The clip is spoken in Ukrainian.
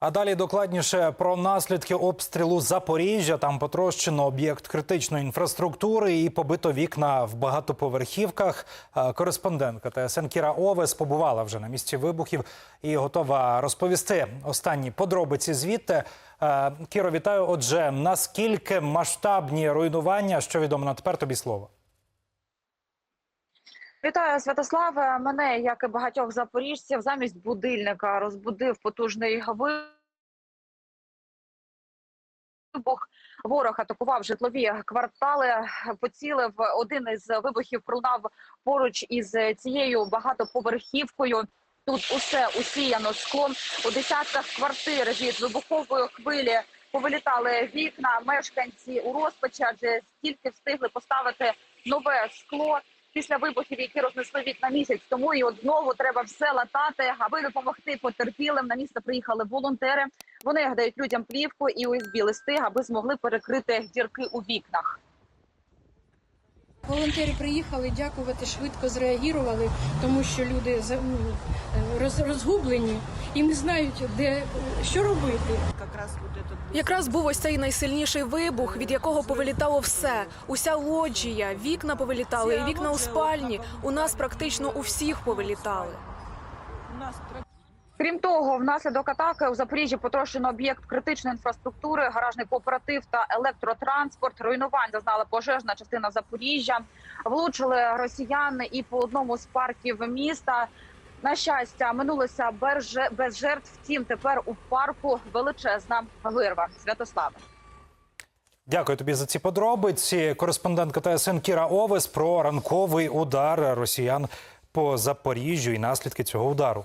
А далі докладніше про наслідки обстрілу Запоріжжя. Там потрощено об'єкт критичної інфраструктури і побито вікна в багатоповерхівках. Е, Кореспондентка ТСН Кіра Овес побувала вже на місці вибухів і готова розповісти останні подробиці звідти. Е, Кіро, вітаю. Отже, наскільки масштабні руйнування, що відомо на тепер тобі слово? Вітаю, Святославе. Мене, як і багатьох запоріжців, замість будильника розбудив потужний вибух. Ворог атакував житлові квартали, поцілив. Один із вибухів пролунав поруч із цією багатоповерхівкою. Тут усе усіяно склом. У десятках квартир від вибухової хвилі повилітали вікна. Мешканці у розпачі, адже стільки встигли поставити нове скло після вибухів, які рознесли вікна місяць тому, і от знову треба все латати, аби допомогти потерпілим. На місце приїхали волонтери. Вони дають людям плівку і ОСБ листи, аби змогли перекрити дірки у вікнах. Волонтери приїхали, дякувати, швидко зреагували, тому що люди роз- розгублені і не знають, де що робити. Якраз був ось цей найсильніший вибух, від якого повилітало все. Уся лоджія, вікна повилітали, і вікна у спальні. У нас практично у всіх повилітали. Крім того, внаслідок атаки у Запоріжжі потрощено об'єкт критичної інфраструктури, гаражний кооператив та електротранспорт. Руйнувань зазнала пожежна частина Запоріжжя. Влучили росіяни і по одному з парків міста. На щастя, минулося без жертв. Втім, тепер у парку величезна вирва. Святославе. Дякую тобі за ці подробиці. Кореспондентка ТСН Кіра Овес про ранковий удар росіян по Запоріжжю і наслідки цього удару.